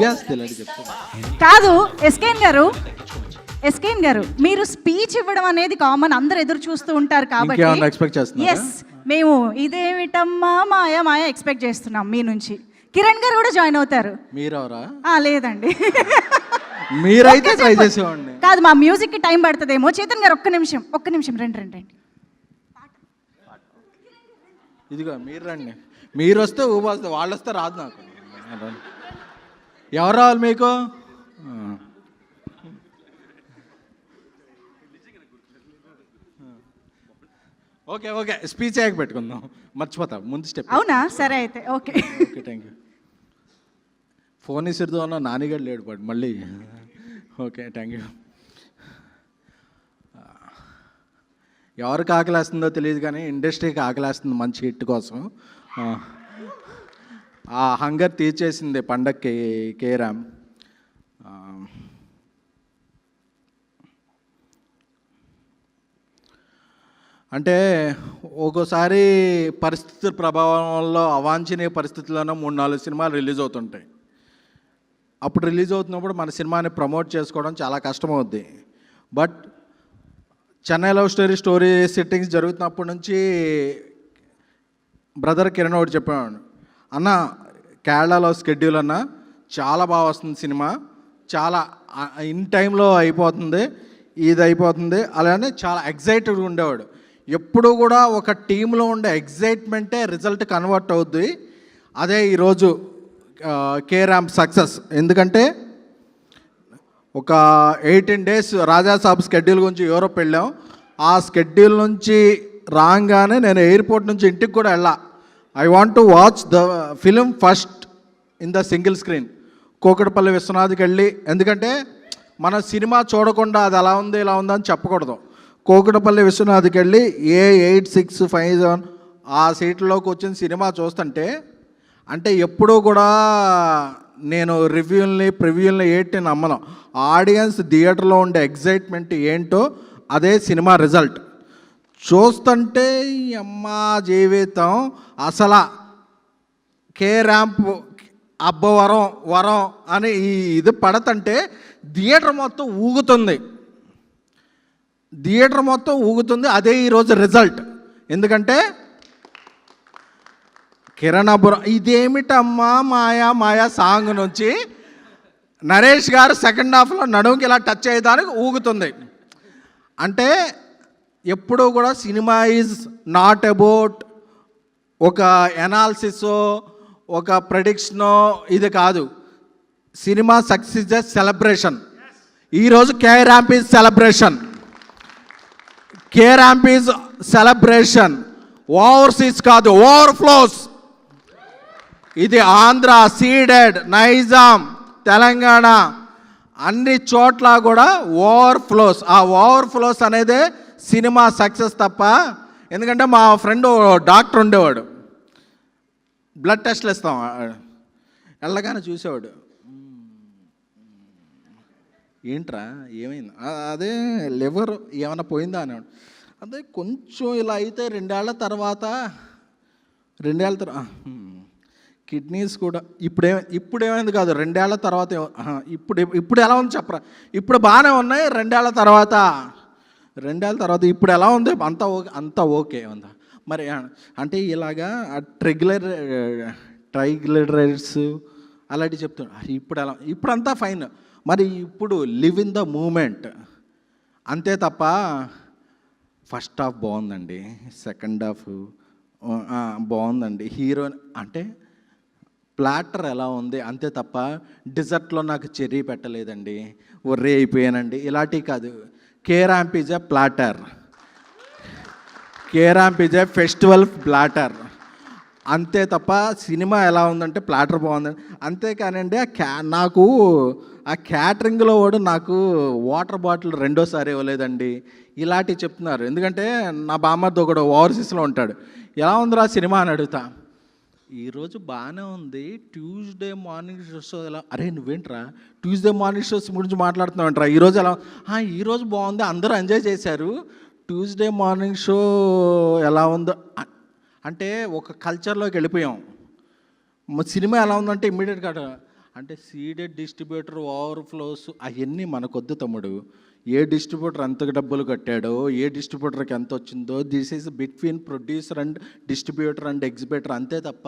Gas కాదు ఎస్కేన్ గారు ఎస్కేన్ గారు మీరు స్పీచ్ ఇవ్వడం అనేది కామన్ అందరు ఎదురు చూస్తూ ఉంటారు కాబట్టి? ఎస్ మేము ఇదేమిటమ్మా మాయ మాయ ఎక్స్పెక్ట్ చేస్తున్నాం మీ నుంచి. కిరణ్ గారు కూడా జాయిన్ అవుతారు. మీరెవరా? లేదండి. మీరైతే ట్రై చేసేవాడిని. కాదు మా మ్యూజిక్కి టైం పడుతుందేమో. చేతన్ గారు ఒక్క నిమిషం ఒక్క నిమిషం రండి రండి రండి. ఇదిగో మీరు రండి. మీరు వస్తే ఊబొస్తే వాళ్ళు వస్తే రాదు నాకు. ఎవరు రావాలి మీకు. Okay okay. స్పీచ్ అయ్యాక పెట్టుకుందాం. మర్చిపోతా. ముందు స్టెప్ అవునా? సరే అయితే. Okay. Okay thank you. Phone ఇసిరితో ఉన్న నానిగాడు లేడు పాడు. మళ్ళీ. Okay thank you. ఎవరికి ఆకలేస్తుందో తెలియదు కానీ ఇండస్ట్రీకి ఆకలేస్తుంది మంచి హిట్ కోసం. ఆ, హంగర్ తీర్చేసింది పండక్కి కేరామ్ అంటే ఒక్కోసారి పరిస్థితుల ప్రభావంలో అవాంఛనీయ పరిస్థితుల్లోనూ మూడు నాలుగు సినిమాలు రిలీజ్ అవుతుంటాయి. అప్పుడు రిలీజ్ అవుతున్నప్పుడు మన సినిమాని ప్రమోట్ చేసుకోవడం చాలా కష్టమవుద్ది. But Chennai love story story settings జరుగుతున్నప్పటి నుంచి బ్రదర్ కిరణ్ ఒకటి చెప్పాడు. అన్న కేరళలో స్కెడ్యూల్ అన్న చాలా బాగా వస్తుంది సినిమా. చాలా ఇన్ టైంలో అయిపోతుంది ఇది అయిపోతుంది. అలానే చాలా ఎగ్జైటెడ్గా ఉండేవాడు. ఎప్పుడు కూడా ఒక టీంలో ఉండే ఎగ్జైట్మెంటే రిజల్ట్ కన్వర్ట్ అవుద్ది. అదే ఈరోజు కే ర్యాంప్ సక్సెస్ ఎందుకంటే ఒక ఎయిటీన్ డేస్ రాజాసాబ్ స్కెడ్యూల్ గురించి యూరోప్ వెళ్ళాం. ఆ స్కెడ్యూల్ నుంచి రాగానే నేను ఎయిర్పోర్ట్ నుంచి ఇంటికి కూడా వెళ్ళా. I want to watch the film first in the single screen Kukatpally విశ్వనాథ్కి వెళ్ళి ఎందుకంటే మన సినిమా చూడకుండా అది అలా ఉంది ఇలా ఉందని అని చెప్పకూడదు. కోకటపల్లి విశ్వనాథ్కి వెళ్ళి A eight six five seven ఆ సీట్లోకి వచ్చిన సినిమా చూస్తుంటే అంటే ఎప్పుడూ కూడా నేను రివ్యూల్ని ప్రివ్యూల్ని ఏంటి నమ్మను. ఆడియన్స్ థియేటర్లో ఉండే ఎగ్జైట్మెంట్ ఏంటో అదే సినిమా రిజల్ట్. చూస్తుంటే అమ్మ జీవితం అసలు కే ర్యాంప్ అబ్బ వరం వరం అని ఇది పడతంటే థియేటర్ మొత్తం ఊగుతుంది. థియేటర్ మొత్తం ఊగుతుంది అదే ఈరోజు రిజల్ట్. ఎందుకంటే కిరణపురం ఇదేమిటమ్మా మాయా మాయా సాంగ్ నుంచి నరేష్ గారు సెకండ్ హాఫ్లో నడుముకి ఇలా టచ్ అయ్యేదానికి ఊగుతుంది. అంటే ఎప్పుడూ కూడా సినిమా ఈజ్ నాట్ అబౌట్ ఒక ఎనాలిసిస్ ఒక ప్రొడిక్షనో ఇది కాదు. Cinema success is celebration. ఈరోజు K ramp is celebration. K ramp is celebration. Overseas కాదు ఓవర్ఫ్లోస్. ఇది ఆంధ్ర సీడెడ్ నైజాం తెలంగాణ అన్ని చోట్ల కూడా ఓవర్ఫ్లోస్. ఆ ఓవర్ఫ్లోస్ అనేదే సినిమా సక్సెస్ తప్ప ఎందుకంటే మా ఫ్రెండ్ డాక్టర్ ఉండేవాడు. బ్లడ్ టెస్ట్లు ఇస్తాం వెళ్ళగానే చూసేవాడు. ఏంట్రా ఏమైంది? అదే లివర్ ఏమైనా పోయిందా అనేవాడు. అదే కొంచెం ఇలా అయితే రెండేళ్ళ తర్వాత రెండేళ్ళ తర్వాత కిడ్నీస్ కూడా ఇప్పుడే ఇప్పుడేమైంది కాదు రెండేళ్ళ తర్వాత ఇప్పుడు ఇప్పుడు ఎలా ఉంది చెప్పరా? ఇప్పుడు బాగానే ఉన్నాయి రెండేళ్ళ తర్వాత. రెండేళ్ళ తర్వాత ఇప్పుడు ఎలా ఉంది? అంతా ఓకే అంతా ఓకే ఉందా? మరి అంటే ఇలాగా ట్రెగ్యులర్ ట్రైగ్లరైడ్స్ అలాంటివి చెప్తున్నా. ఇప్పుడు ఎలా ఇప్పుడు అంతా ఫైన్. మరి ఇప్పుడు లివ్ ఇన్ ద మూమెంట్. అంతే తప్ప ఫస్ట్ హాఫ్ బాగుందండి. సెకండ్ హాఫ్ బాగుందండి. హీరో అంటే ప్లాటర్ ఎలా ఉంది? అంతే తప్ప డిజర్ట్లో నాకు చెర్రీ పెట్టలేదండి. ఒర్రే అయిపోయానండి. ఇలాంటివి కాదు. K ramp is a platter K ramp is a festival platter అంతే తప్ప సినిమా ఎలా ఉందంటే ప్లాటర్ బాగుంది. అంతేకానండి ఆ క్యా నాకు ఆ క్యాటరింగ్లో వాడు నాకు వాటర్ బాటిల్ రెండోసారి ఇవ్వలేదండి. ఇలాంటివి చెప్తున్నారు. ఎందుకంటే నా బామ్మర్ది ఒకడు ఓవర్సీస్లో ఉంటాడు. ఎలా ఉందిరా సినిమా అని అడుగుతా. ఈరోజు బాగానే ఉంది. ట్యూస్డే మార్నింగ్ షోస్ ఎలా అరే నువ్వేంట్రా? ట్యూస్డే మార్నింగ్ షోస్ గురించి మాట్లాడుతున్నావు ఈరోజు ఎలా ఈరోజు బాగుంది. అందరూ ఎంజాయ్ చేశారు. ట్యూస్డే మార్నింగ్ షో ఎలా ఉందో అంటే ఒక కల్చర్లోకి వెళ్ళిపోయాం. సినిమా ఎలా ఉందంటే ఇమ్మీడియట్గా అంటే సీడెడ్ డిస్ట్రిబ్యూటర్ ఓవర్ఫ్లోస్ అవన్నీ మనకొద్దు తమ్ముడు. ఏ డిస్ట్రిబ్యూటర్ ఎంత డబ్బులు కట్టాడో ఏ డిస్ట్రిబ్యూటర్కి ఎంత వచ్చిందో this is between producer and distributor and exhibitor అంతే తప్ప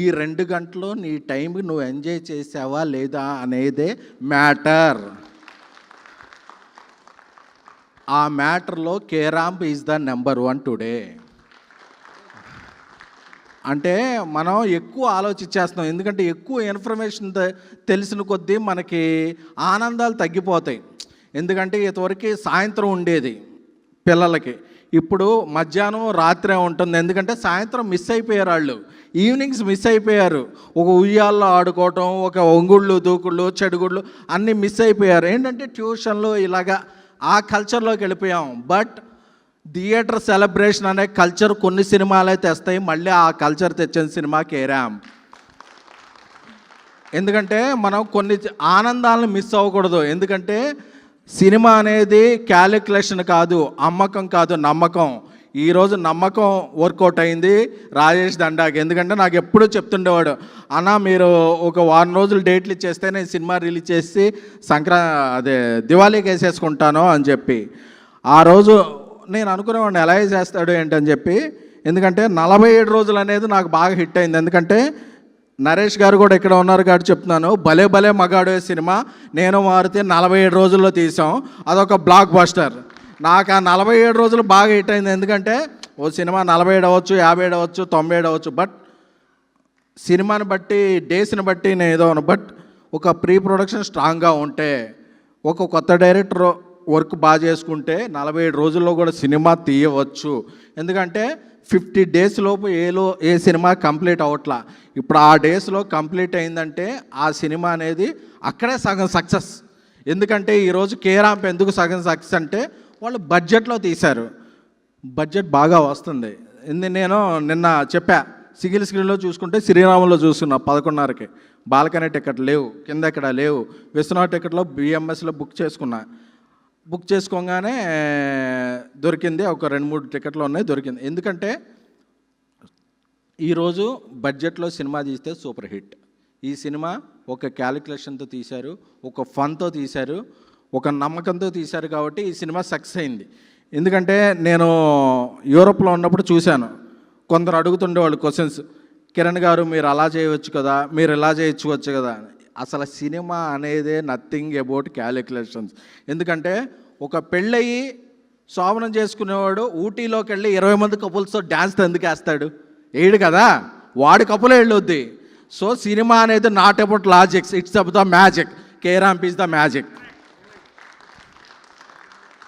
ఈ రెండు గంటలు నీ టైంకి నువ్వు ఎంజాయ్ చేసావా లేదా అనేదే మ్యాటర్. ఆ మ్యాటర్లో K ramp is the number one today. అంటే మనం ఎక్కువ ఆలోచించేస్తున్నాం. ఎందుకంటే ఎక్కువ ఇన్ఫర్మేషన్ తెలిసిన కొద్దీ మనకి ఆనందాలు తగ్గిపోతాయి. ఎందుకంటే ఇంతవరకు సాయంత్రం ఉండేది పిల్లలకి. ఇప్పుడు మధ్యాహ్నం రాత్రే ఉంటుంది. ఎందుకంటే సాయంత్రం మిస్ అయిపోయారు వాళ్ళు. ఈవినింగ్స్ మిస్ అయిపోయారు. ఒక ఉయ్యాల్లో ఆడుకోవటం ఒక ఒంగుళ్ళు దూకుళ్ళు చెడుగుళ్ళు అన్నీ మిస్ అయిపోయారు. ఏంటంటే ట్యూషన్లు ఇలాగా ఆ కల్చర్లోకి వెళ్ళిపోయాం. బట్ థియేటర్ సెలబ్రేషన్ అనే కల్చర్ కొన్ని సినిమాలే తెస్తాయి మళ్ళీ ఆ కల్చర్ తెచ్చిన సినిమా కేరామ్ ఎందుకంటే మనం కొన్ని ఆనందాలను మిస్ అవ్వకూడదు. ఎందుకంటే సినిమా అనేది క్యాలిక్యులేషన్ కాదు అమ్మకం కాదు నమ్మకం. ఈరోజు నమ్మకం వర్కౌట్ అయింది రాజేష్ దండాకి. ఎందుకంటే నాకు ఎప్పుడూ చెప్తుండేవాడు అన్న మీరు ఒక వారం రోజులు డేట్లు ఇచ్చేస్తే నేను సినిమా రిలీజ్ చేసి సంక్రా అదే దివాళీకి వేసేసుకుంటాను అని చెప్పి. ఆ రోజు నేను అనుకునేవాడిని ఎలా చేస్తాడు ఏంటని చెప్పి. ఎందుకంటే నలభై ఏడు రోజులు అనేది నాకు బాగా హిట్ అయింది. ఎందుకంటే నరేష్ గారు కూడా ఇక్కడ ఉన్నారు కాబట్టి చెప్తున్నాను. భలే భలే మగాడు సినిమా. నేను మారితే నలభై ఏడు రోజుల్లో తీసాం అదొక బ్లాక్ బస్టర్ నాకు ఆ నలభై ఏడు రోజులు బాగా హిట్ అయింది. ఎందుకంటే ఓ సినిమా నలభై ఏడు అవ్వచ్చు యాభై ఏడు అవ్వచ్చు తొంభై ఏడు అవ్వచ్చు. బట్ సినిమాని బట్టి డేస్ని బట్టి నేను ఏదో బట్ ఒక ప్రీ ప్రొడక్షన్ స్ట్రాంగ్గా ఉంటే ఒక కొత్త డైరెక్టర్ వర్క్ బాగా చేసుకుంటే నలభై ఏడు రోజుల్లో కూడా సినిమా తీయవచ్చు. ఎందుకంటే ఫిఫ్టీ డేస్ లోపు ఏలో ఏ సినిమా కంప్లీట్ అవట్లా. ఇప్పుడు ఆ డేస్లో కంప్లీట్ అయిందంటే ఆ సినిమా అనేది అక్కడే సగం సక్సెస్. ఎందుకంటే ఈరోజు కేరాంప్ ఎందుకు సగం సక్సెస్ అంటే వాళ్ళు బడ్జెట్లో తీశారు. బడ్జెట్ బాగా వస్తుంది. ఎందు నేను నిన్న చెప్పా. సిగిల్ స్క్రీన్లో చూసుకుంటే శ్రీరాములో చూసుకున్నా పదకొండున్నరకి. బాల్కనీ టికెట్ లేవు కింద ఎక్కడ లేవు. విశ్వనాథ్ టికెట్లో బిఎంఎస్లో బుక్ చేసుకున్నా. బుక్ చేసుకోగానే దొరికింది. ఒక రెండు మూడు టికెట్లు ఉన్నాయి దొరికింది. ఎందుకంటే ఈరోజు బడ్జెట్లో సినిమా తీస్తే సూపర్ హిట్. ఈ సినిమా ఒక క్యాలిక్యులేషన్తో తీశారు ఒక ఫన్తో తీశారు ఒక నమ్మకంతో తీశారు కాబట్టి ఈ సినిమా సక్సెస్ అయింది. ఎందుకంటే నేను యూరోప్లో ఉన్నప్పుడు చూశాను. కొందరు అడుగుతుండేవాళ్ళు క్వశ్చన్స్ కిరణ్ గారు మీరు అలా చేయవచ్చు కదా మీరు ఇలా చేయొచ్చు కదా. అని. అసలు సినిమా అనేదే నథింగ్ అబౌట్ క్యాలిక్యులేషన్స్ ఎందుకంటే ఒక పెళ్ళయి శోభనం చేసుకునేవాడు ఊటీలోకి వెళ్ళి ఇరవై మంది కపుల్స్తో డ్యాన్స్ ఎందుకు వేస్తాడు వేయడు కదా? వాడి కపులే వెళ్ళొద్ది. సో సినిమా అనేది not about logics it's of the magic K ramp is the magic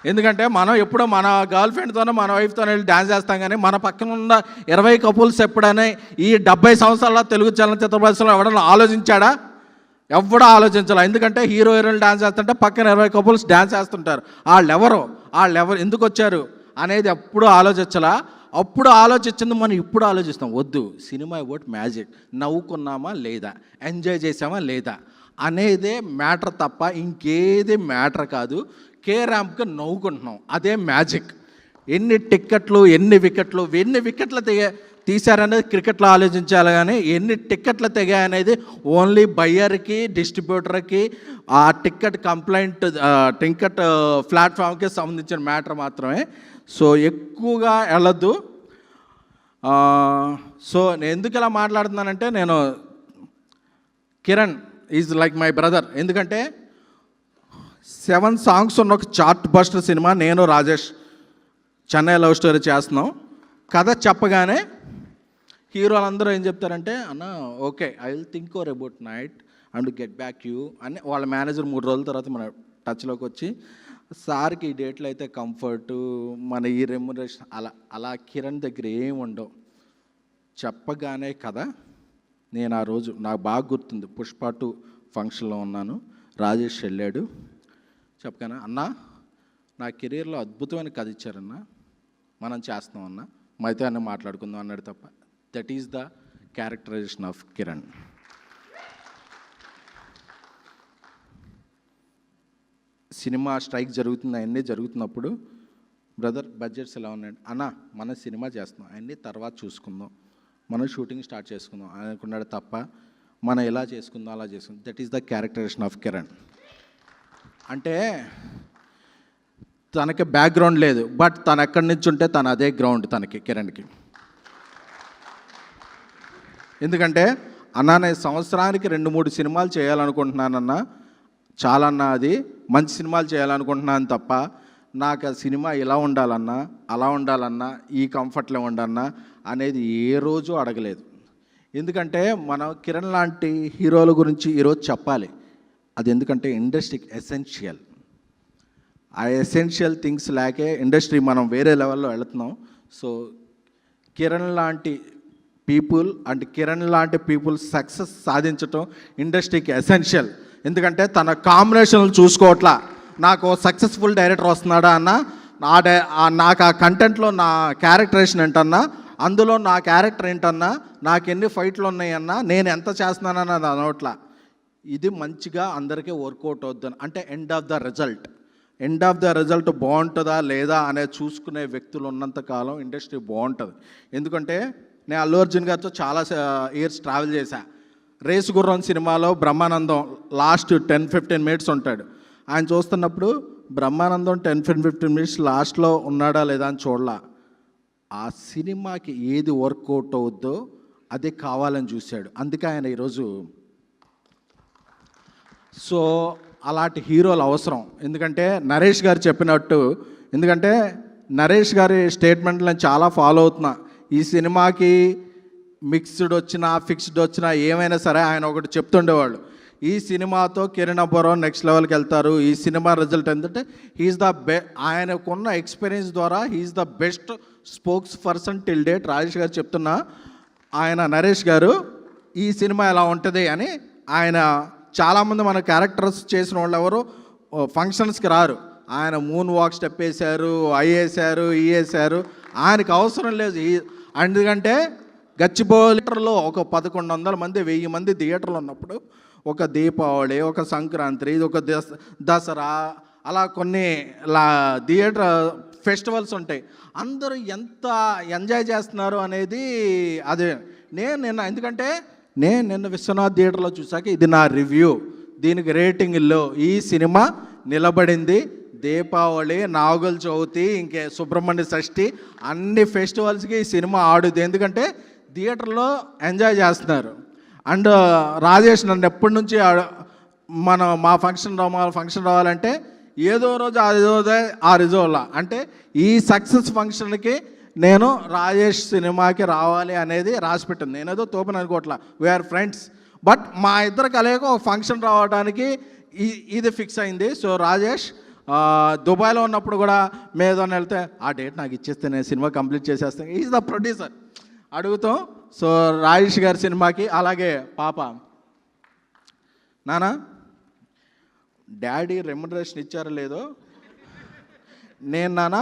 ఎందుకంటే మనం ఎప్పుడో మన గర్ల్ ఫ్రెండ్తోనే మన వైఫ్తో వెళ్ళి డ్యాన్స్ చేస్తాం కానీ మన పక్కన ఉన్న ఇరవై కపుల్స్ ఎప్పుడైనా ఈ డెబ్బై సంవత్సరాల తెలుగు చలనచిత్ర ప్రదర్శనలో ఎవడన్నా ఆలోచించాడా? ఎవడో ఆలోచించాలి. ఎందుకంటే హీరో హీరోయిన్ డాన్స్ చేస్తుంటే పక్కన ఇరవై కపుల్స్ డాన్స్ చేస్తుంటారు. వాళ్ళు ఎవరు వాళ్ళు ఎవరు ఎందుకు వచ్చారు అనేది ఎప్పుడు ఆలోచించాలా. అప్పుడు ఆలోచించింది మనం ఇప్పుడు ఆలోచిస్తాం. వద్దు సినిమా ఇవ్వట్ మ్యాజిక్. నవ్వుకున్నామా లేదా? ఎంజాయ్ చేసామా లేదా? అనేదే మ్యాటర్ తప్ప ఇంకేది మ్యాటర్ కాదు. కే ర్యాంప్కి నవ్వుకుంటున్నాం. అదే మ్యాజిక్. ఎన్ని టిక్కెట్లు ఎన్ని వికెట్లు ఎన్ని వికెట్లు తెగే తీశారనేది క్రికెట్లో ఆలోచించాలి కానీ ఎన్ని టిక్కెట్లు తెగాయనేది ఓన్లీ బయ్యర్కి డిస్ట్రిబ్యూటర్కి ఆ టిక్కెట్ కంప్లైంట్ టికెట్ ప్లాట్ఫామ్కి సంబంధించిన మ్యాటర్ మాత్రమే. సో ఎక్కువగా వెళ్ళద్దు. సో నేను ఎందుకు ఇలా మాట్లాడుతున్నానంటే నేను Kiran is like my brother. ఎందుకంటే సెవెన్ సాంగ్స్ ఉన్న ఒక చార్ట్ బస్టర్ సినిమా నేను రాజేష్ చెన్నై లవ్ స్టోరీ చేస్తున్నాం. కథ చెప్పగానే హీరోలు అందరూ ఏం చెప్తారంటే అన్న okay I will think or about night and get back you అని వాళ్ళ మేనేజర్ మూడు రోజుల తర్వాత మన టచ్లోకి వచ్చి సార్కి ఈ డేట్లో అయితే కంఫర్ట్ మన ఈ రెమ్యునరేషన్ అలా అలా కిరణ్ దగ్గర ఏం ఉండవు. చెప్పగానే కదా నేను ఆ రోజు నాకు బాగా గుర్తుంది పుష్ప టూ ఫంక్షన్లో ఉన్నాను రాజేష్ వెళ్ళాడు. చెప్పగానే అన్నా నా కెరీర్లో అద్భుతమైన కథ ఇచ్చారన్నా మనం చేస్తాం అన్న మైతే అన్న మాట్లాడుకుందాం అన్నాడు తప్ప that is the characterisation of Kiran cinema strike జరుగుతుంది అవన్నీ జరుగుతున్నప్పుడు బ్రదర్ బడ్జెట్స్ ఎలా ఉన్నాయండి అన్న మన సినిమా చేస్తున్నాం. అవన్నీ తర్వాత చూసుకుందాం. మనం షూటింగ్ స్టార్ట్ చేసుకుందాం. అనుకున్నాడు తప్ప మనం ఎలా చేసుకుందాం అలా చేసుకుందాం. That is the characterisation of Kiran అంటే తనకి బ్యాక్గ్రౌండ్ లేదు బట్ తను ఎక్కడి నుంచి ఉంటే తను అదే గ్రౌండ్ తనకి కిరణ్కి ఎందుకంటే అన్న నేను సంవత్సరానికి రెండు మూడు సినిమాలు చేయాలనుకుంటున్నానన్న చాలా అది మంచి సినిమాలు చేయాలనుకుంటున్నాను తప్ప నాకు ఆ సినిమా ఇలా ఉండాలన్నా అలా ఉండాలన్నా ఈ కంఫర్ట్లో ఉండన్నా అనేది ఏ రోజు అడగలేదు. ఎందుకంటే మనం కిరణ్ లాంటి హీరోల గురించి ఈరోజు చెప్పాలి. అది ఎందుకంటే ఇండస్ట్రీకి ఎసెన్షియల్. ఆ ఎసెన్షియల్ థింగ్స్ లేకే ఇండస్ట్రీ మనం వేరే లెవెల్లో వెళుతున్నాం. సో కిరణ్ లాంటి పీపుల్ అండ్ కిరణ్ లాంటి పీపుల్ సక్సెస్ సాధించటం ఇండస్ట్రీకి ఎసెన్షియల్ ఎందుకంటే తన కాంబినేషన్లు చూసుకోవట్లా. నాకు సక్సెస్ఫుల్ డైరెక్టర్ వస్తున్నాడా అన్న? నా డై నాకు ఆ కంటెంట్లో నా క్యారెక్టరేషన్ ఏంటన్నా? అందులో నా క్యారెక్టర్ ఏంటన్నా? నాకు ఎన్ని ఫైట్లు ఉన్నాయన్నా? నేను ఎంత చేస్తున్నానన్నా అనవట్లా. ఇది మంచిగా అందరికీ వర్కౌట్ అవుద్దని అంటే end of the result end of the result బాగుంటుందా లేదా అనేది చూసుకునే వ్యక్తులు ఉన్నంతకాలం ఇండస్ట్రీ బాగుంటుంది. ఎందుకంటే నేను అల్లు అర్జున్ గారితో చాలా ఇయర్స్ ట్రావెల్ చేశా. రేసు గుర్రం సినిమాలో Brahmanandam last ten fifteen minutes ఉంటాడు. ఆయన చూస్తున్నప్పుడు బ్రహ్మానందం టెన్ ఫిఫ్టీన్ మినిట్స్ లాస్ట్లో ఉన్నాడా లేదా అని చూడలా. ఆ సినిమాకి ఏది వర్కౌట్ అవుద్దో అదే కావాలని చూశాడు. అందుకే ఆయన ఈరోజు సో అలాంటి హీరోలు అవసరం. ఎందుకంటే నరేష్ గారు చెప్పినట్టు ఎందుకంటే నరేష్ గారి స్టేట్మెంట్లను చాలా ఫాలో అవుతున్నా. ఈ సినిమాకి మిక్స్డ్ వచ్చినా ఫిక్స్డ్ వచ్చినా ఏమైనా సరే ఆయన ఒకటి చెప్తుండేవాళ్ళు. ఈ సినిమాతో కిరణ్ అబ్బోరావు నెక్స్ట్ లెవెల్కి వెళ్తారు. ఈ సినిమా రిజల్ట్ ఏంటంటే హీఈస్ ద బె ఆయనకున్న ఎక్స్పీరియన్స్ ద్వారా he's the best spokes person till date Rajesh garu చెప్తున్నా ఆయన నరేష్ గారు ఈ సినిమా ఎలా ఉంటుంది అని ఆయన చాలామంది మన క్యారెక్టర్స్ చేసిన వాళ్ళు ఎవరు ఫంక్షన్స్కి రారు. ఆయన మూన్ వాక్ స్టెప్ వేశారు ఐ వేశారు ఈ వేశారు. ఆయనకు అవసరం లేదు. ఎందుకంటే ఎందుకంటే లీటర్లో ఒక పదకొండు వందల మంది వెయ్యి మంది థియేటర్లు ఉన్నప్పుడు ఒక దీపావళి ఒక సంక్రాంతి ఇది ఒక దస దసరా అలా కొన్ని లా థియేటర్ ఫెస్టివల్స్ ఉంటాయి. అందరూ ఎంత ఎంజాయ్ చేస్తున్నారు అనేది అదే. నేను నిన్న ఎందుకంటే నేను నిన్న విశ్వనాథ్ థియేటర్లో చూసాక ఇది నా రివ్యూ. దీనికి రేటింగ్లో ఈ సినిమా నిలబడింది. దీపావళి నాగుల చవితి ఇంకే సుబ్రహ్మణ్య షష్ఠి అన్ని ఫెస్టివల్స్కి ఈ సినిమా ఆడుద్ది. ఎందుకంటే థియేటర్లో ఎంజాయ్ చేస్తున్నారు. అండ్ రాజేష్ నన్ను ఎప్పటి నుంచి ఆ- మన మా ఫంక్షన్ రా ఫంక్షన్ రావాలంటే ఏదో రోజు ఆ రోజే ఆ రిజోలా అంటే ఈ సక్సెస్ ఫంక్షన్కి నేను రాజేష్ సినిమాకి రావాలి అనేది రాసి పెట్టింది నేనేదో తోపని అనుకోవట్లా. వీఆర్ ఫ్రెండ్స్ బట్ మా ఇద్దరు కలయిక ఒక ఫంక్షన్ రావడానికి ఈ- ఇది ఫిక్స్ అయింది. సో రాజేష్ దుబాయ్లో ఉన్నప్పుడు కూడా మేదో వెళ్తే ఆ డేట్ నాకు ఇచ్చేస్తే నేను సినిమా కంప్లీట్ చేసేస్తాను ఈజ్ ద ప్రొడ్యూసర్ అడుగుతాం సో రాజేష్ గారి సినిమాకి అలాగే పాప. నానా డాడీ రెమ్యునరేషన్ ఇచ్చారో లేదో? నేను నాన్న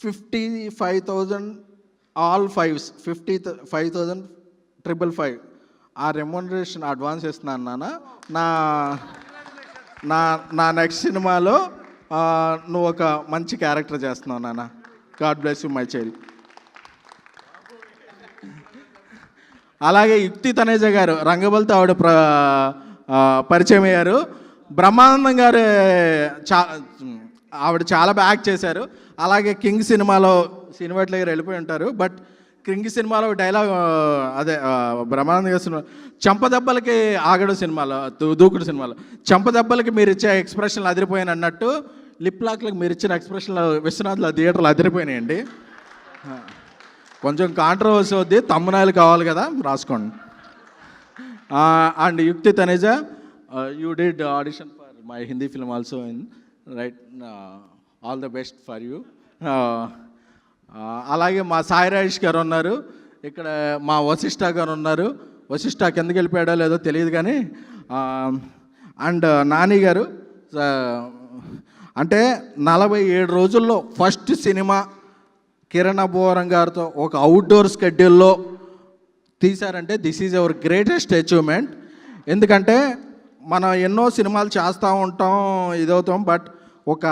fifty five thousand all fives fifty five thousand triple five. ఆ రెమ్యునరేషన్ అడ్వాన్స్ ఇస్తున్నాను నాన్న నా నా నా నెక్స్ట్ సినిమాలో నువ్వు ఒక మంచి క్యారెక్టర్ చేస్తున్నావు నాన్న. God bless you my child. అలాగే యుక్తి తనేజ గారు రంగబలితో ఆవిడ ప్ర పరిచయం అయ్యారు. బ్రహ్మానందం గారు చా ఆవిడ చాలా బ్యాక్ చేశారు. అలాగే కింగ్ సినిమాలో సినిమాట్లోకి దగ్గర వెళ్ళిపోయి ఉంటారు. బట్ క్రింగి సినిమాలో డైలాగ్ అదే బ్రహ్మానంద బ్రహ్మానందం సినిమా చంపదెబ్బలకి ఆగడు సినిమాలో దూకుడు సినిమాలో. చంపదెబ్బలకి మీరు ఇచ్చే ఎక్స్ప్రెషన్లు అదిరిపోయాను అన్నట్టు లిప్ లాక్లకు మీరు ఇచ్చిన ఎక్స్ప్రెషన్లు విశ్వనాథ్లో థియేటర్లు అదిరిపోయినాయండి. కొంచెం కాంట్రవర్సీ వద్ది తమ్మునాయలు కావాలి కదా రాసుకోండి. And Yukti Taneja you did audition for my Hindi film also in right all the best for you అలాగే మా సాయి రాజేష్ గారు ఉన్నారు. ఇక్కడ మా వశిష్ఠ గారు ఉన్నారు. వశిష్ఠ కిందకి వెళ్ళిపోయాడో లేదో తెలియదు కానీ అండ్ నాని గారు అంటే నలభై ఏడు రోజుల్లో ఫస్ట్ సినిమా కిరణ్ అబ్బోరం గారితో ఒక అవుట్డోర్ స్కెడ్యూల్లో తీశారంటే this is our greatest achievement ఎందుకంటే మనం ఎన్నో సినిమాలు చేస్తూ ఉంటాం ఇదవుతాం బట్ ఒక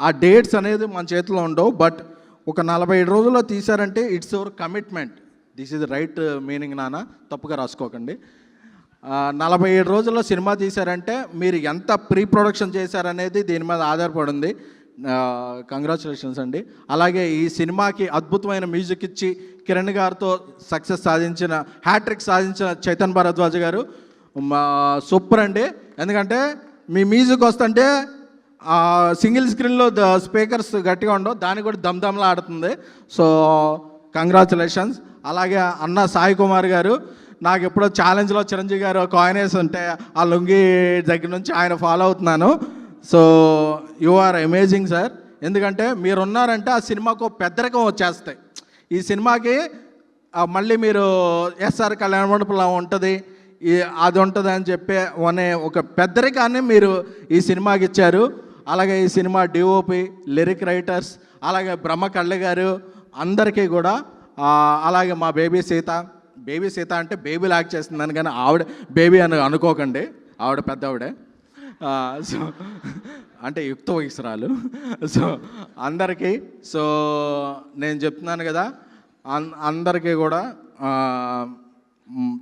ఆ డేట్స్ అనేది మన చేతిలో ఉండవు బట్ ఒక నలభై ఏడు రోజుల్లో తీశారంటే it's your commitment. This is right uh, meaning నాన్న తప్పుగా రాసుకోకండి. నలభై ఏడు రోజుల్లో సినిమా తీశారంటే మీరు ఎంత ప్రీ ప్రొడక్షన్ చేశారనేది దీని మీద ఆధారపడింది. కంగ్రాచులేషన్స్ అండి. అలాగే ఈ సినిమాకి అద్భుతమైన మ్యూజిక్ ఇచ్చి కిరణ్ గారితో సక్సెస్ సాధించిన హ్యాట్రిక్ సాధించిన చైతన్ భరద్వాజ్ గారు మా సూపర్ అండి. ఎందుకంటే మీ మ్యూజిక్ వస్తుంటే సింగిల్ స్క్రీన్లో ద స్పీకర్స్ గట్టిగా ఉండవు. దాన్ని కూడా దమ్ దమ్లా ఆడుతుంది. సో కంగ్రాచులేషన్స్ అలాగే అన్న సాయి కుమార్ గారు నాకు ఎప్పుడో ఛాలెంజ్లో చిరంజీవి గారు కాయిన్ వేసి ఉంటే ఆ లుంగి దగ్గర నుంచి ఆయన ఫాలో అవుతున్నాను. So you are amazing sir ఎందుకంటే మీరు ఉన్నారంటే ఆ సినిమాకు పెద్దరికం వచ్చేస్తాయి. ఈ సినిమాకి మళ్ళీ మీరు ఎస్ఆర్ కళ్యాణ మండపంలో ఉంటుంది. ఈ అది ఉంటుంది అని చెప్పే అనే ఒక పెద్దరికాన్ని మీరు ఈ సినిమాకి ఇచ్చారు. అలాగే ఈ సినిమా డిఓపి లిరిక్ రైటర్స్ అలాగే బ్రహ్మ కళ్ళ గారు అందరికీ కూడా అలాగే మా బేబీ సీత బేబీ సీత అంటే బేబీ లాక్ చేస్తుందని కానీ ఆవిడ బేబీ అని అనుకోకండి ఆవిడ పెద్ద ఆవిడే సో అంటే యుక్త వయసురాలు. సో అందరికీ సో నేను చెప్తున్నాను కదా అన్- అందరికీ కూడా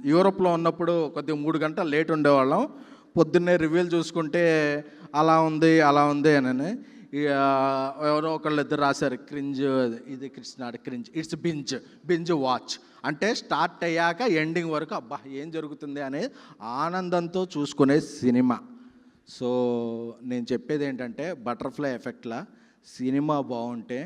యూరోప్లో ఉన్నప్పుడు కొద్దిగా మూడు గంటలు లేట్ ఉండేవాళ్ళం. పొద్దున్నే రివ్యూలు చూసుకుంటే అలా ఉంది అలా ఉంది అని ఎవరో ఒకళ్ళు ఇద్దరు రాశారు క్రింజ్ ఇది Krishna cringe it's binge binge watch. అంటే స్టార్ట్ అయ్యాక ఎండింగ్ వరకు అబ్బా ఏం జరుగుతుంది అనే ఆనందంతో చూసుకునే సినిమా. సో నేను చెప్పేది ఏంటంటే బటర్ఫ్లై ఎఫెక్ట్లా సినిమా బాగుంటే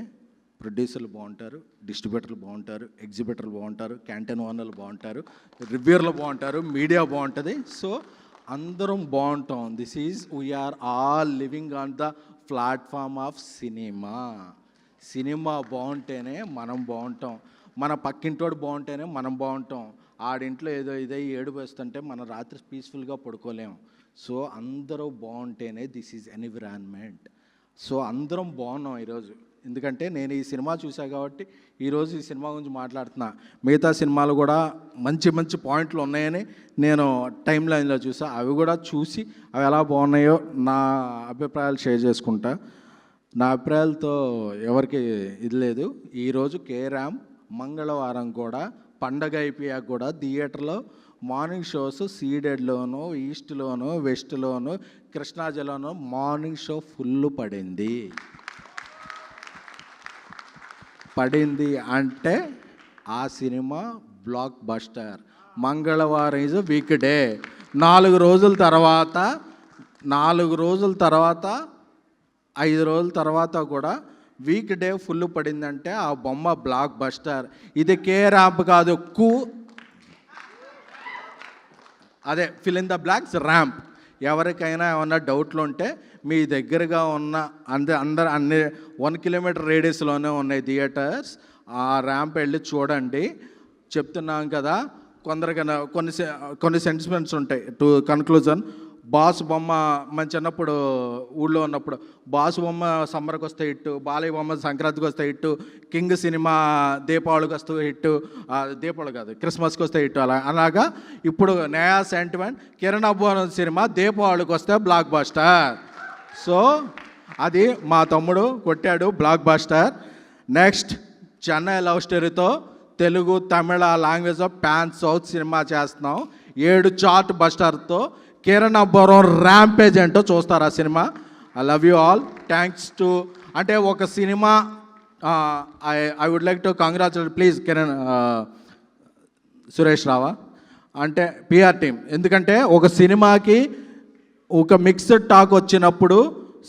ప్రొడ్యూసర్లు బాగుంటారు డిస్ట్రిబ్యూటర్లు బాగుంటారు ఎగ్జిబిటర్లు బాగుంటారు క్యాంటీన్ ఓనర్లు బాగుంటారు రివ్యూర్లు బాగుంటారు మీడియా బాగుంటుంది. సో అందరం బాగుంటాం. This is we're all living on the platform of cinema cinema బాగుంటేనే మనం బాగుంటాం. మన పక్కింటోడు బాగుంటేనే మనం బాగుంటాం. ఆడింట్లో ఏదో ఇదే ఏడుపు వేస్తుంటే మనం రాత్రి పీస్ఫుల్గా పడుకోలేం. సో అందరూ బాగుంటేనే దిస్ ఈజ్ ఎన్విరాన్మెంట్ సో అందరం బాగున్నాం ఈరోజు. ఎందుకంటే నేను ఈ సినిమా చూసా కాబట్టి ఈరోజు ఈ సినిమా గురించి మాట్లాడుతున్నా. మిగతా సినిమాలు కూడా మంచి మంచి పాయింట్లు ఉన్నాయని నేను టైం లైన్లో చూసా. అవి కూడా చూసి అవి ఎలా బాగున్నాయో నా అభిప్రాయాలు షేర్ చేసుకుంటా. నా అభిప్రాయాలతో ఎవరికి ఇది లేదు. ఈరోజు కేరామ్ మంగళవారం కూడా పండగ అయిపోయాక కూడా థియేటర్లో మార్నింగ్ షోస్ సీడెడ్లోను ఈస్ట్లోను వెస్ట్లోను కృష్ణాజలోను మార్నింగ్ షో ఫుల్ పడింది. పడింది అంటే ఆ సినిమా బ్లాక్ బస్టర్. మంగళవారం ఇస్ వీక్ డే. నాలుగు రోజుల తర్వాత నాలుగు రోజుల తర్వాత ఐదు రోజుల తర్వాత కూడా వీక్ డే ఫుల్ పడిందంటే ఆ బొమ్మ బ్లాక్ బస్టర్. ఇది కే ర్యాంప్ కాదు కు. అదే fill in the blanks ramp ఎవరికైనా ఏమన్నా డౌట్లు ఉంటే మీ దగ్గరగా ఉన్న అంద అందరు అన్ని వన్ కిలోమీటర్ రేడియస్లోనే ఉన్నాయి థియేటర్స్. ఆ ర్యాంప్ వెళ్ళి చూడండి. చెప్తున్నాం కదా కొందరికి కొన్ని సె- కొన్ని సెంటిమెంట్స్ ఉంటాయి. టు కన్క్లూజన్ బాస్ బొమ్మ మన చిన్నప్పుడు ఊళ్ళో ఉన్నప్పుడు బాసు బొమ్మ సమ్మర్కి వస్తే ఇట్టు బాలయ్య బొమ్మ సంక్రాంతికి వస్తే ఇట్టు కింగ్ సినిమా దీపావళికి వస్తే ఇట్టు దీపావళి కాదు క్రిస్మస్కి వస్తే ఇట్టు అలా అలాగా. ఇప్పుడు నయా సెంటిమెంట్ కిరణ్ అబ్బోన సినిమా దీపావళికి వస్తే బ్లాక్ బాస్టర్ సో అది మా తమ్ముడు కొట్టాడు blockbuster. Next Chennai love స్టోరీతో Telugu Tamil language of pan south cinema చేస్తున్నాం. ఏడు చార్ట్ బస్టర్తో కిరణ్ అబ్బరం ర్యాంపేజ్ ఏంటో చూస్తారు ఆ cinema? I love you all thanks to అంటే ఒక cinema I I would like to congratulate please Kiran Suresh రావా. అంటే పిఆర్ టీం ఎందుకంటే ఒక సినిమాకి ఒక మిక్స్డ్ టాక్ వచ్చినప్పుడు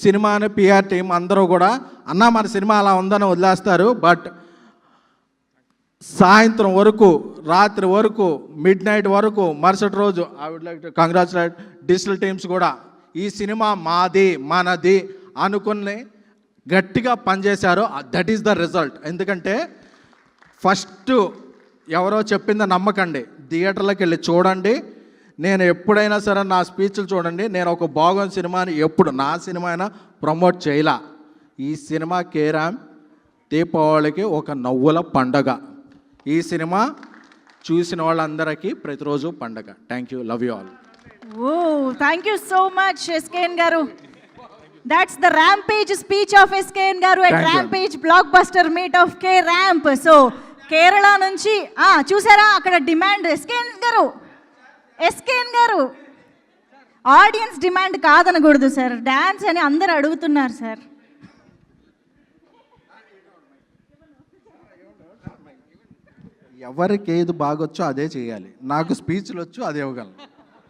సినిమాని పిఆర్ టీం అందరూ కూడా అన్న మన సినిమా అలా ఉందని వదిలేస్తారు బట్ సాయంత్రం వరకు రాత్రి వరకు మిడ్ నైట్ వరకు మరుసటి రోజు I would like to congratulate digital teams కూడా ఈ సినిమా మాది మనది అనుకుని గట్టిగా పనిచేశారు. దట్ ఈస్ ద రిజల్ట్ ఎందుకంటే ఫస్ట్ ఎవరో చెప్పింది నమ్మకండి. థియేటర్లోకి వెళ్ళి చూడండి. నేను ఎప్పుడైనా సరే నా స్పీచ్లు చూడండి నేను ఒక బాగున్న సినిమాని ఎప్పుడు నా సినిమా అయినా ప్రమోట్ చేయలా. ఈ సినిమా కేరామ్ దీపావళికి ఒక నవ్వుల పండగ. ఈ సినిమా చూసిన వాళ్ళందరికీ ప్రతిరోజు పండగ. Thank you love you all oh thank you so much SKN garu. That's the rampage speech of SKN garu you. Rampage blockbuster meet of K ramp so Kerala నుంచి చూసారా? అక్కడ demand SKN garu. SKN garu audiences demand కాదనకూడదు sir. Dance అని అందరు అడుగుతున్నారు sir. ఎవరికి ఏది బాగొచ్చో అదే చేయాలి. నాకు స్పీచ్లు వచ్చు అదే ఇవ్వగలను.